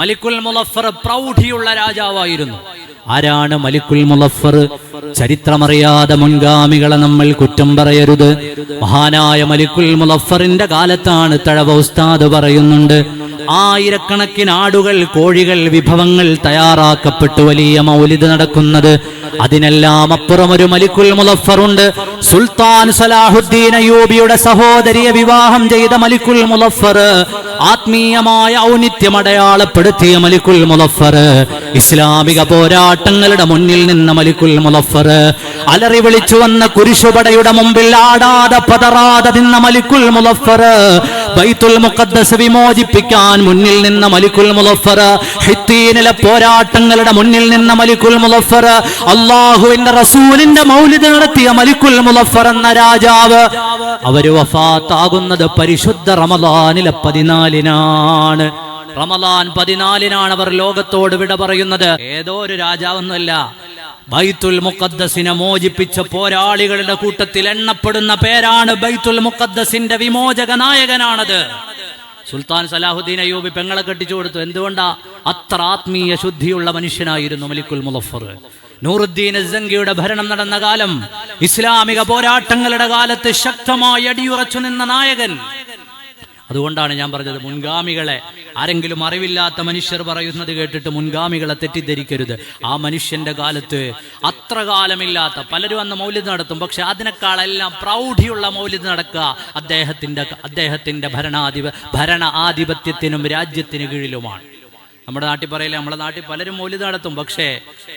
മലിക്കുൽ മുലഫർ പ്രൗഢിയുള്ള രാജാവായിരുന്നു. ആരാണ് മലിക്കുൽ മുലഫർ ചരിത്രമറിയാതെ മുൻഗാമികളെ നമ്മൾ കുറ്റം പറയരുത്. മഹാനായ മലിക്കുൽ മുലഫറിന്റെ കാലത്താണ് തഴവ ഉസ്താദ് പറയുന്നുണ്ട്. ആയിരക്കണക്കിന് ആടുകൾ കോഴികൾ വിഭവങ്ങൾ തയ്യാറാക്കപ്പെട്ടു വലിയ മൗലിത് നടക്കുന്നത്. അതിനെല്ലാം അപ്പുറം ഒരു മലിക്കുൽ മുലഫറുണ്ട്. സുൽത്താൻ സലാഹുദ്ദീൻ അയ്യൂബിയുടെ സഹോദരിയെ വിവാഹം ചെയ്ത മലിക്കുൽ മുലഫർ ആത്മീയമായ ഔന്നിത്യം അടയാളപ്പെടുത്തിയ മലിക്കുൽ മുലഫർ ഇസ്ലാമിക പോരാട്ടങ്ങളുടെ മുന്നിൽ നിന്ന മലിക്കുൽ മുലഫർ അലറി വിളിച്ചു വന്ന കുരിശുപടയുടെ മുമ്പിൽ ആടാതെ പതറാതെ നിന്ന മലിക്കുൽ മുലഫർ ബൈത്തുൽ മുഖദ്ദസ് വിമോചിപ്പിക്കാൻ മുന്നിൽ നിന്ന മലിക്കുൽ മുലഫർ ഹിത്തീനിലെ പോരാട്ടങ്ങളുടെ മുന്നിൽ നിന്ന മലിക്കുൽ മുലഫർ അള്ളാഹുവിന്റെ റസൂലിന്റെ മൗലിത നടത്തിയ മലിക്കുൽ മുലഫർ എന്ന രാജാവ് അവർ വഫാത്താകുന്നത് പരിശുദ്ധ റമദാനിലെ പതിനാലിനാണ്. റമദാൻ പതിനാലിനാണ് അവർ ലോകത്തോട് വിട പറയുന്നത്. ഏതോ ഒരു രാജാവൊന്നുമല്ല. ബൈത്തുൽ മുഖദ്ദസിനെ മോചിപ്പിച്ച പോരാളികളുടെ കൂട്ടത്തിൽ എണ്ണപ്പെടുന്ന പേരാണ് ബൈത്തുൽ മുഖദ്ദസിന്റെ വിമോചക നായകനാണത് സുൽത്താൻ സലാഹുദ്ദീൻ അയ്യൂബി പെങ്ങളെ കെട്ടിച്ചു കൊടുത്തു. എന്തുകൊണ്ടാ? അത്ര ആത്മീയ ശുദ്ധിയുള്ള മനുഷ്യനായിരുന്നു മലിക്കുൽ മുലഫർ നൂറുദ്ദീൻ അസ്സംഗിയുടെ ഭരണം നടന്ന കാലം ഇസ്ലാമിക പോരാട്ടങ്ങളുടെ കാലത്ത് ശക്തമായി അടിയുറച്ചു നിന്ന നായകൻ അതുകൊണ്ടാണ് ഞാൻ പറഞ്ഞത് മുൻഗാമികളെ ആരെങ്കിലും അറിവില്ലാത്ത മനുഷ്യർ പറയുന്നത് കേട്ടിട്ട് മുൻഗാമികളെ തെറ്റിദ്ധരിക്കരുത്. ആ മനുഷ്യന്റെ കാലത്ത് അത്ര കാലമില്ലാത്ത പലരും അന്ന് മൗല്യം നടത്തും പക്ഷെ അതിനേക്കാളെല്ലാം പ്രൗഢിയുള്ള മൗല്യം നടക്കുക അദ്ദേഹത്തിന്റെ അദ്ദേഹത്തിന്റെ ഭരണാധിപ ഭരണ ആധിപത്യത്തിനും രാജ്യത്തിന് കീഴിലുമാണ്. നമ്മുടെ നാട്ടിൽ പറയില്ല നമ്മുടെ നാട്ടിൽ പലരും മൗല്യം നടത്തും പക്ഷേ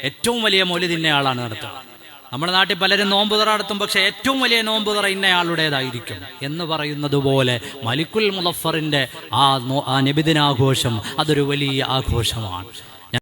ഏറ്റവും വലിയ മൗല്യം ഇന്നയാളാണ് നടത്തുക. നമ്മുടെ നാട്ടിൽ പലരും നോമ്പ് തുറ നടത്തും പക്ഷെ ഏറ്റവും വലിയ നോമ്പ് തുറ ഇന്നയാളുടേതായിരിക്കും എന്ന് പറയുന്നത് പോലെ മലിക്കുൽ നോ- ആ നബിദിനാഘോഷം അതൊരു വലിയ ആഘോഷമാണ്.